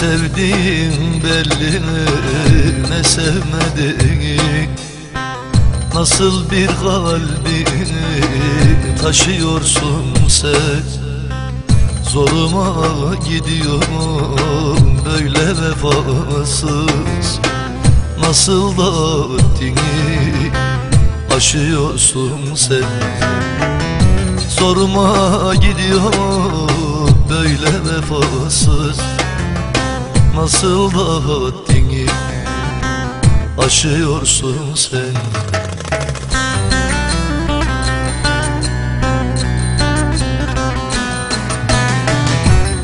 sevdiğin belli ne sevmediğin Nasıl bir kalbini taşıyorsun sen? Zoruma gidiyorum böyle vefasız. Nasıl da haddini aşıyorsun sen? Zoruma gidiyor böyle vefasız Nasıl da haddini aşıyorsun sen.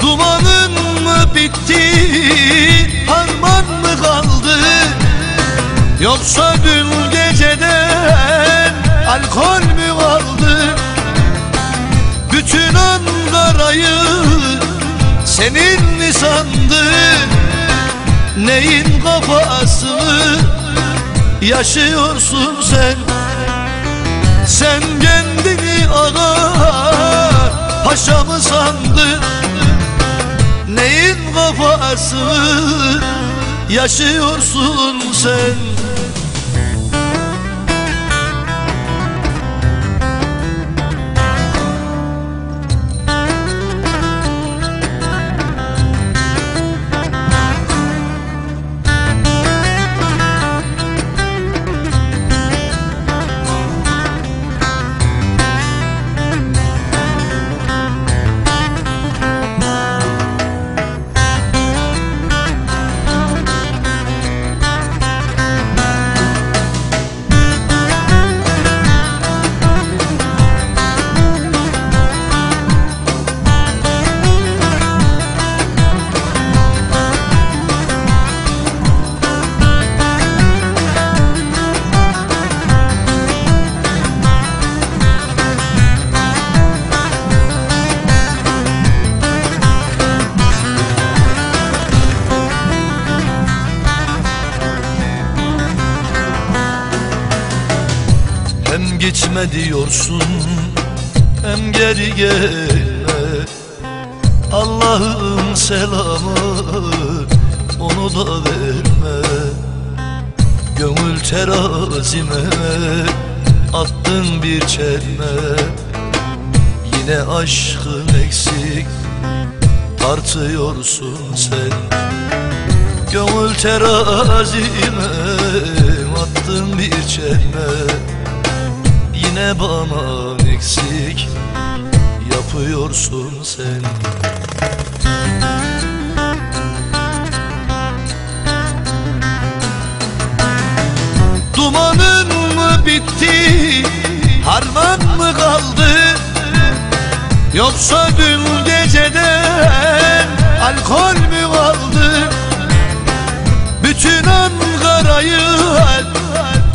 Dumanın mı bitti, harman mı kaldı? Yoksa dün geceden alkol mü kaldı Bütün Ankara'yı senin mi sandın Neyin kafasını yaşıyorsun sen? Sen kendini ağa paşa mı sandın? Neyin kafasını yaşıyorsun sen Hem gitme diyorsun hem geri gelme Allah'ım selamı onu da verme. Gönül terazime attın bir çelme. Yine aşkın eksik tartıyorsun sen. Gönül terazime attın bir çelme Yine bana eksik yapıyorsun sen. Dumanın mı bitti, harman mı kaldı? Yoksa dün geceden alkol mü kaldı? Bütün Ankara'yı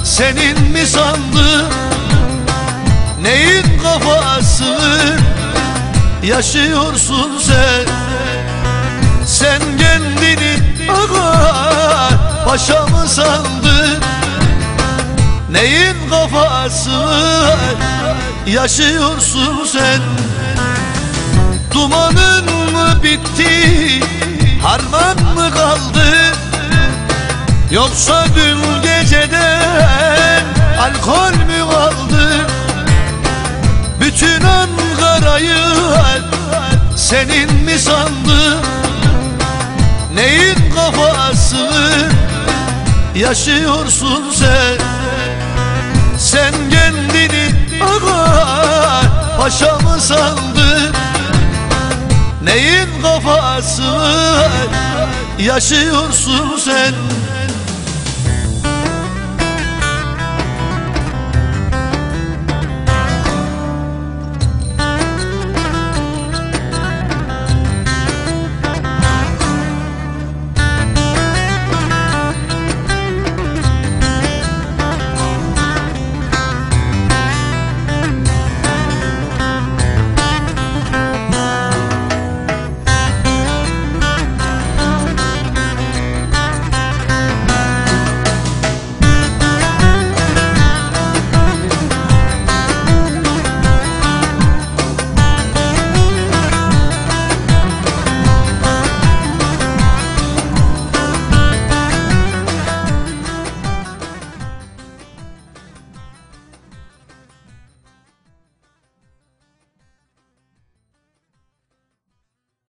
senin mi sandı yaşıyorsun sen. Sen kendini ağa paşa mı sandın? Neyin kafasını yaşıyorsun sen. Dumanın mı bitti, harman mı kaldı? Yoksa dün geceden alkol mü kaldı Ankara'yı senin mi sandı Neyin kafasını yaşıyorsun sen. Sen kendini ağa paşa mı sandın? Neyin kafasını yaşıyorsun sen